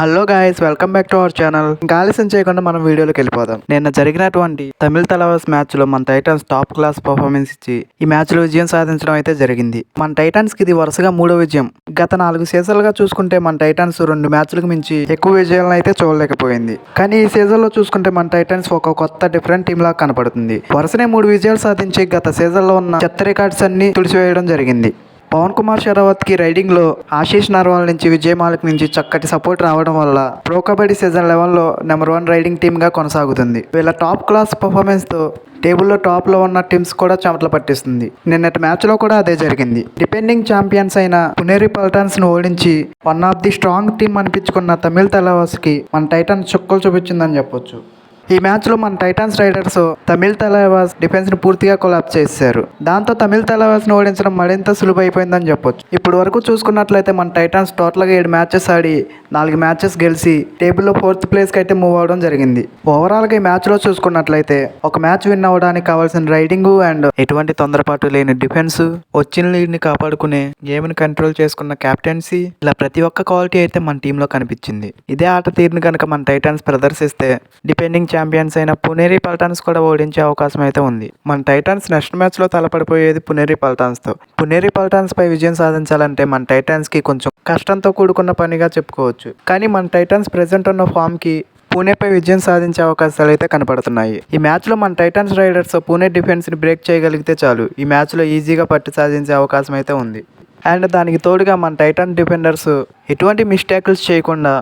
Hello guys welcome back to our channel ఇంకా ఆలస్యం చేయకుండా మనం వీడియోలోకి వెళ్ళిపోదాం. నిన్న జరిగినటువంటి తమిళ తలవర్స్ మ్యాచ్లో మన టైటన్స్ టాప్ క్లాస్ పర్ఫార్మెన్స్ ఇచ్చి ఈ మ్యాచ్లో విజయం సాధించడం అయితే జరిగింది. మన టైటన్స్కి ఇది వరుసగా మూడో విజయం. గత నాలుగు సీజన్లుగా చూసుకుంటే మన టైటన్స్ రెండు మ్యాచ్లకు మించి ఎక్కువ విజయాలను అయితే చూడలేకపోయింది. కానీ ఈ సీజన్లో చూసుకుంటే మన టైటన్స్ ఒక కొత్త డిఫరెంట్ టీమ్ లాగా కనపడుతుంది. వరుసనే మూడు విజయాలు సాధించి గత సీజన్లో ఉన్న చెత్త రికార్డ్స్ అన్ని తుడిచివేయడం జరిగింది. పవన్ కుమార్ షెరావత్కి రైడింగ్లో ఆశీష్ నర్వాల్ నుంచి విజయ్ మాలిక్ నుంచి చక్కటి సపోర్ట్ రావడం వల్ల ప్రో కబడ్డీ సీజన్ లెవెన్లో నెంబర్ వన్ రైడింగ్ టీమ్గా కొనసాగుతుంది. వీళ్ళ టాప్ క్లాస్ పర్ఫార్మెన్స్తో టేబుల్లో టాప్లో ఉన్న టీమ్స్ కూడా చెమటలు పట్టిస్తుంది. నిన్నటి మ్యాచ్లో కూడా అదే జరిగింది. డిపెండింగ్ ఛాంపియన్స్ అయిన పునేరి పల్టన్స్ను ఓడించి one of the strong team అనిపించుకున్న Tamil తలవాస్కి మన టైటన్ చుక్కలు చూపించిందని చెప్పొచ్చు. ఈ మ్యాచ్లో మన టైటాన్స్ రైడర్స్ తమిళ్ తలవాస్ డిఫెన్స్ని పూర్తిగా కొలాప్స్ చేశారు. దాంతో తమిళ్ తలవాస్ని ఓడించడం మరింత సులువైపోయిందని చెప్పొచ్చు. ఇప్పుడు వరకు చూసుకున్నట్లయితే మన టైటాన్స్ టోటల్గా ఏడు మ్యాచెస్ ఆడి నాలుగు మ్యాచెస్ గెలిచి టేబుల్లో ఫోర్త్ ప్లేస్కి అయితే మూవ్ అవడం జరిగింది. ఓవరాల్గా ఈ మ్యాచ్లో చూసుకున్నట్లయితే ఒక మ్యాచ్ విన్ అవ్వడానికి కావాల్సిన రైడింగ్ అండ్ ఎటువంటి తొందరపాటు లేని డిఫెన్స్ వచ్చిన లీడ్ని కాపాడుకునే గేమ్ని కంట్రోల్ చేసుకున్న కెప్టెన్సీ ఇలా ప్రతి ఒక్క క్వాలిటీ అయితే మన టీంలో కనిపించింది. ఇదే ఆట తీరుని కనుక మన టైటాన్స్ ప్రదర్శిస్తే డిపెండింగ్ ఛాంపియన్స్ అయిన పునేరి పల్టాన్స్ కూడా ఓడించే అవకాశం అయితే ఉంది. మన టైటాన్స్ నెక్స్ట్ మ్యాచ్లో తలపడిపోయేది పునేరి పల్టాన్స్తో. పునేరి పల్టాన్స్ పై విజయం సాధించాలంటే మన టైటాన్స్కి కొంచెం కష్టంతో కూడుకున్న పనిగా చెప్పుకోవచ్చు. కానీ మన టైటాన్స్ ప్రెసెంట్ ఉన్న ఫామ్కి పూణేపై విజయం సాధించే అవకాశాలు అయితే కనపడుతున్నాయి. ఈ మ్యాచ్లో మన టైటాన్స్ రైడర్స్ పూణే డిఫెన్స్ని బ్రేక్ చేయగలిగితే చాలు. ఈ మ్యాచ్లో ఈజీగా పట్టి సాధించే అవకాశం అయితే ఉంది. అండ్ దానికి తోడుగా మన టైటాన్ డిఫెండర్స్ ఎటువంటి మిస్టేక్స్ చేయకుండా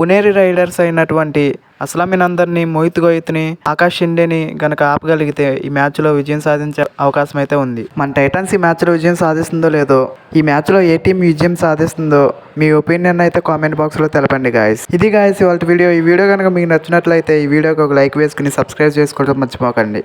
పునేరి రైడర్స్ అయినటువంటి అస్లామిన్ అందరినీ మోహిత్ గోయిత్ని ఆకాష్ షిండేని గనక ఆపగలిగితే ఈ మ్యాచ్లో విజయం సాధించే అవకాశం అయితే ఉంది. మన టైటన్స్ ఈ మ్యాచ్లో విజయం సాధిస్తుందో లేదో ఈ మ్యాచ్లో ఏ టీం విజయం సాధిస్తుందో మీ ఒపీనియన్ అయితే కామెంట్ బాక్స్లో తెలపండి గాయస్ ఇది గాయస్ ఇవాళ వీడియో. ఈ వీడియో కనుక మీకు నచ్చినట్లయితే ఈ వీడియోకి ఒక లైక్ వేసుకుని సబ్స్క్రైబ్ చేసుకోవడం మర్చిపోకండి.